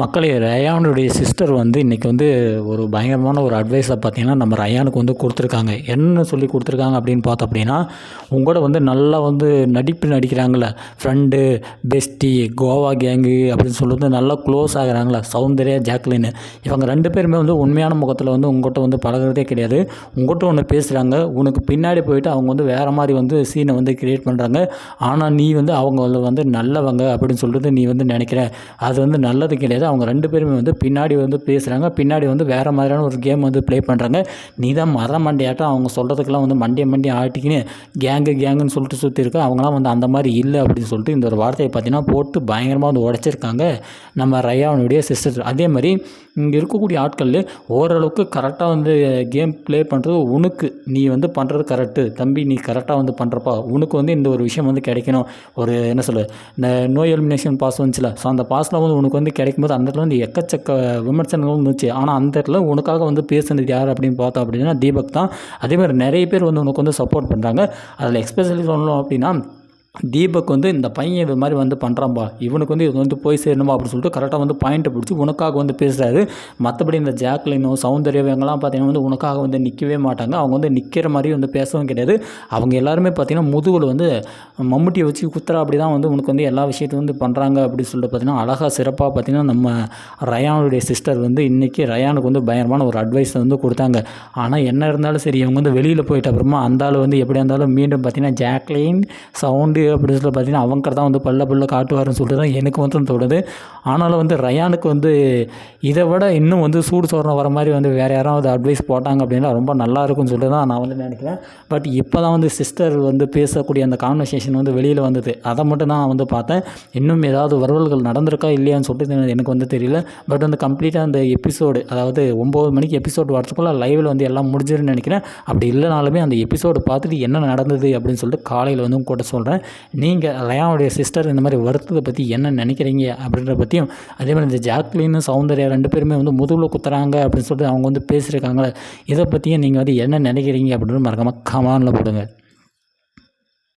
மக்களே ரயானுடைய சிஸ்டர் வந்து இன்றைக்கி வந்து ஒரு பயங்கரமான ஒரு அட்வைஸை பார்த்தீங்கன்னா நம்ம ரயானுக்கு வந்து கொடுத்துருக்காங்க. என்ன சொல்லி கொடுத்துருக்காங்க அப்படின்னு பார்த்தோம் அப்படின்னா உங்களோட வந்து நல்லா வந்து நடிப்பு நடிக்கிறாங்களே ஃப்ரெண்டு பெஸ்டி கோவா கேங்கு அப்படின்னு சொல்லிட்டு நல்லா க்ளோஸ் ஆகிறாங்களே சௌந்தர்யா ஜாக்லின். இவங்க ரெண்டு பேருமே வந்து உண்மையான முகத்தில் வந்து உங்கள்கிட்ட வந்து பழகுறதே கிடையாது. உங்கள்கிட்ட ஒன்று பேசுகிறாங்க உனக்கு பின்னாடி போயிட்டு அவங்க வந்து வேறு மாதிரி வந்து சீனை வந்து கிரியேட் பண்ணுறாங்க ஆனால் நீ வந்து அவங்க வந்து நல்லவங்க அப்படின்னு சொல்லிட்டு நீ வந்து நினைக்கிற. அது வந்து நல்லது கிடையாது. அவங்க ரெண்டு பேருமே வந்து பின்னாடி வந்து பேசுகிறாங்க பின்னாடி வந்து வேறு மாதிரியான ஒரு கேம் வந்து ப்ளே பண்ணுறாங்க நீ தான் மர மண்டையாட்டம். அவங்க சொல்கிறதுக்கெல்லாம் வந்து மண்டியை மண்டி ஆட்டிக்கின்னு கேங்கு கேங்குன்னு சொல்லிட்டு சுற்றி இருக்க அவங்களாம் வந்து அந்த மாதிரி இல்லை அப்படின்னு சொல்லிட்டு இந்த ஒரு வார்த்தையை பார்த்தீங்கன்னா போட்டு பயங்கரமாக வந்து உடச்சிருக்காங்க. நம்ம ரயாவனுடைய சிஸ்டர் அதே மாதிரி இங்கே இருக்கக்கூடிய ஆட்கள் ஓரளவுக்கு கரெக்டாக வந்து கேம் ப்ளே பண்ணுறது உனக்கு. நீ வந்து பண்ணுறது கரெக்டு தம்பி நீ கரெக்டாக வந்து பண்ணுறப்பா உனக்கு வந்து இந்த ஒரு விஷயம் வந்து கிடைக்கணும். ஒரு என்ன சொல்லு இந்த நோ எலிமினேஷன் பாஸ் வந்துச்சுல. ஸோ அந்த பாஸில் வந்து உனக்கு வந்து கிடைக்கும்போது அந்த இடத்துல வந்து எக்கச்சக்க விமர்சனங்களும் இருந்துச்சு ஆனால் அந்த இடத்துல உனக்காக வந்து பேசுனது யார் அப்படின்னு பார்த்தோம் அப்படின்னா தீபக் தான். அதே மாதிரி நிறைய பேர் வந்து உனக்கு வந்து சப்போர்ட் பண்ணுறாங்க அதில் எக்ஸ்பெஷலி சொல்லணும் அப்படின்னா தீபக் வந்து இந்த பையன் இது மாதிரி வந்து பண்ணுறான்பா இவனுக்கு வந்து இது வந்து போய் சேரணுமா அப்படின்னு சொல்லிட்டு கரெக்டாக வந்து பாயிண்ட்டை பிடிச்சி உனக்காக வந்து பேசுகிறாரு மற்றபடி இந்த ஜாக்லினோ சௌந்தர்யம் இவங்கெல்லாம் பார்த்தீங்கன்னா வந்து உனக்காக வந்து நிற்கவே மாட்டாங்க. அவங்க வந்து நிற்கிற மாதிரி வந்து பேசவும் கிடையாது. அவங்க எல்லாருமே பார்த்தீங்கன்னா முதுகில் வந்து மம்முட்டியை வச்சு குத்துறா அப்படி தான் வந்து உனக்கு வந்து எல்லா விஷயத்தையும் வந்து பண்ணுறாங்க அப்படின்னு சொல்லிட்டு பார்த்தீங்கன்னா அழகாக சிறப்பாக பார்த்தீங்கன்னா நம்ம ரயானுடைய சிஸ்டர் வந்து இன்றைக்கி ரயானுக்கு வந்து பயங்கரமான ஒரு அட்வைஸை வந்து கொடுத்தாங்க. ஆனால் என்ன இருந்தாலும் சரி அவங்க வந்து வெளியில் போயிட்ட அப்புறமா அந்த ஆள் வந்து எப்படியா இருந்தாலும் மீண்டும் பார்த்தீங்கன்னா ஜாக்லின் சவுண்டு அப்படின்னு சொல்லி பார்த்தீங்கன்னா அவங்க தான் வந்து பல்ல பல்ல காட்டுவார்னு சொல்லிட்டு தான் எனக்கு வந்து தோணுது. ஆனாலும் வந்து ரயானுக்கு வந்து இதை விட இன்னும் வந்து சூடு சோரணம் வர மாதிரி வந்து வேறு யாராவது அட்வைஸ் போட்டாங்க அப்படின்னா ரொம்ப நல்லா இருக்கும்னு சொல்லிட்டு தான் நான் வந்து நினைக்கிறேன். பட் இப்போ தான் வந்து சிஸ்டர் வந்து பேசக்கூடிய அந்த கான்வர்சேஷன் வந்து வெளியில் வந்தது. அதை மட்டும் தான் வந்து பார்த்தேன். இன்னும் ஏதாவது வரவல்கள் நடந்திருக்கா இல்லையான்னு சொல்லிட்டு எனக்கு வந்து தெரியல. பட் வந்து கம்ப்ளீட்டாக அந்த எபிசோடு அதாவது ஒம்பது மணிக்கு எபிசோடு வரத்துக்குள்ளே லைவில் வந்து எல்லாம் முடிஞ்சிருன்னு நினைக்கிறேன். அப்படி இல்லைனாலுமே அந்த எபிசோடு பார்த்துட்டு என்ன நடந்தது அப்படின்னு சொல்லிட்டு காலையில் வந்து கூட சொல்கிறேன் நீங்கள் லயாவுடைய சிஸ்டர் இந்த மாதிரி வருத்தத்தை பற்றி என்ன நினைக்கிறீங்க அப்படின்ற பற்றியும் அதே மாதிரி இந்த ஜாக்லின் சௌந்தர்யா ரெண்டு பேருமே வந்து முதுகில் குத்துறாங்க அப்படின்னு சொல்லிட்டு அவங்க வந்து பேசியிருக்காங்களே இதை பற்றியும் நீங்கள் வந்து என்ன நினைக்கிறீங்க அப்படின்னு மறக்காமல் கமானில் போடுங்க.